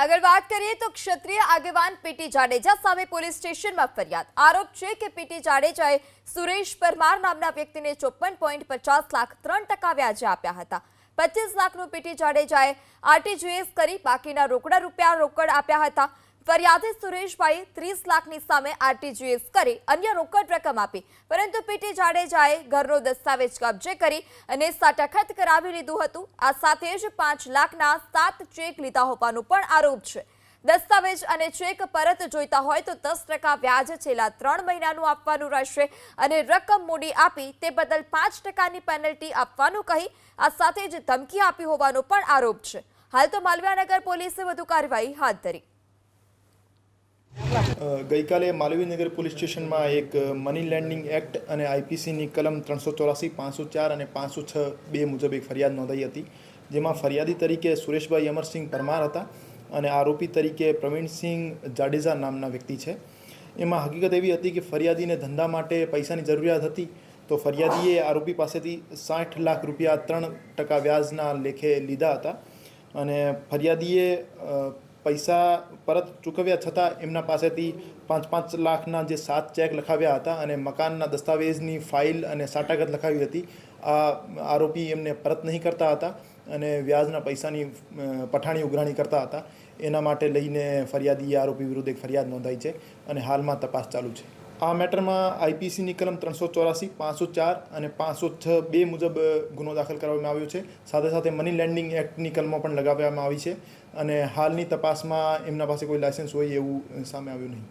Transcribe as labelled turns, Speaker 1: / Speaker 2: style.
Speaker 1: આગળ વાત કરીએ તો ક્ષત્રિય આગેવાન પીટી જાડેજા સામે પોલીસ સ્ટેશનમાં ફરિયાદ. આરોપ છે કે પીટી જાડેજાએ સુરેશ પરમાર નામના વ્યક્તિને ચોપન પોઈન્ટ પચાસ લાખ ત્રણ ટકા વ્યાજે આપ્યા હતા. પચીસ લાખનું પીટી જાડેજાએ આરટીજીએસ કરી બાકીના રોકડા રૂપિયા રોકડ આપ્યા હતા. ફરિયાદી સુરેશભાઈ ત્રીસ લાખની સામે આરટીજીએસ કરી અન્ય રોકડ રકમ આપી. પરંતુ પીટી જાડેજાએ ઘરનો દસ્તાવેજ કબજે કરી અને સાટાખત કરાવી લીધું હતું. આ સાથે જ પાંચ લાખના સાત ચેક લીધા હોવાનો પણ આરોપ છે. દસ્તાવેજ અને ચેક પરત જોઈતા હોય તો દસ ટકા વ્યાજ છેલ્લા ત્રણ મહિનાનું આપવાનું રહેશે અને રકમ મૂડી આપી તે બદલ પાંચ ટકાની પેનલ્ટી આપવાનું કહી આ સાથે જ ધમકી આપી હોવાનો પણ આરોપ છે. હાલ તો માલવ્યાનગર પોલીસે વધુ કાર્યવાહી હાથ ધરી.
Speaker 2: ગઈકાલે માલવીનગર પોલીસ સ્ટેશનમાં એક મની લેન્ડિંગ એક્ટ અને આઈપીસીની કલમ ત્રણસો ચોરાસી, પાંચસો ચાર અને પાંચસો છ બે મુજબ એક ફરિયાદ નોંધાઈ હતી. જેમાં ફરિયાદી તરીકે સુરેશભાઈ અમરસિંહ પરમાર હતા અને આરોપી તરીકે પ્રવીણસિંહ જાડેજા નામના વ્યક્તિ છે. એમાં હકીકત એવી હતી કે ફરિયાદીને ધંધા માટે પૈસાની જરૂરિયાત હતી તો ફરિયાદીએ આરોપી પાસેથી સાઠ લાખ રૂપિયા ત્રણ ટકા વ્યાજના લેખે લીધા હતા. અને ફરિયાદીએ પૈસા પરત ચૂકવ્યા છતાં એમના પાસેથી પાંચ પાંચ લાખના જે સાત ચેક લખાવ્યા હતા અને મકાનના દસ્તાવેજની ફાઇલ અને સાટાગત લખાવી હતી, આ આરોપી એમને પરત નહીં કરતા હતા અને વ્યાજના પૈસાની પઠાણી ઉઘરાણી કરતા હતા. એના માટે લઈને ફરિયાદી, આરોપી વિરુદ્ધ એક ફરિયાદ નોંધાઈ છે અને હાલમાં તપાસ ચાલુ છે. આ મેટરમાં આઈપીસીની કલમ ત્રણસો ચોરાસી, પાંચસો ચાર અને પાંચસો છ બે મુજબ ગુનો દાખલ કરવામાં આવ્યો છે. સાથે સાથે મની લેન્ડિંગ એક્ટની કલમો પણ લગાવવામાં આવી છે અને હાલની તપાસમાં એમના પાસે કોઈ લાયસન્સ હોય એવું સામે આવ્યું નહીં.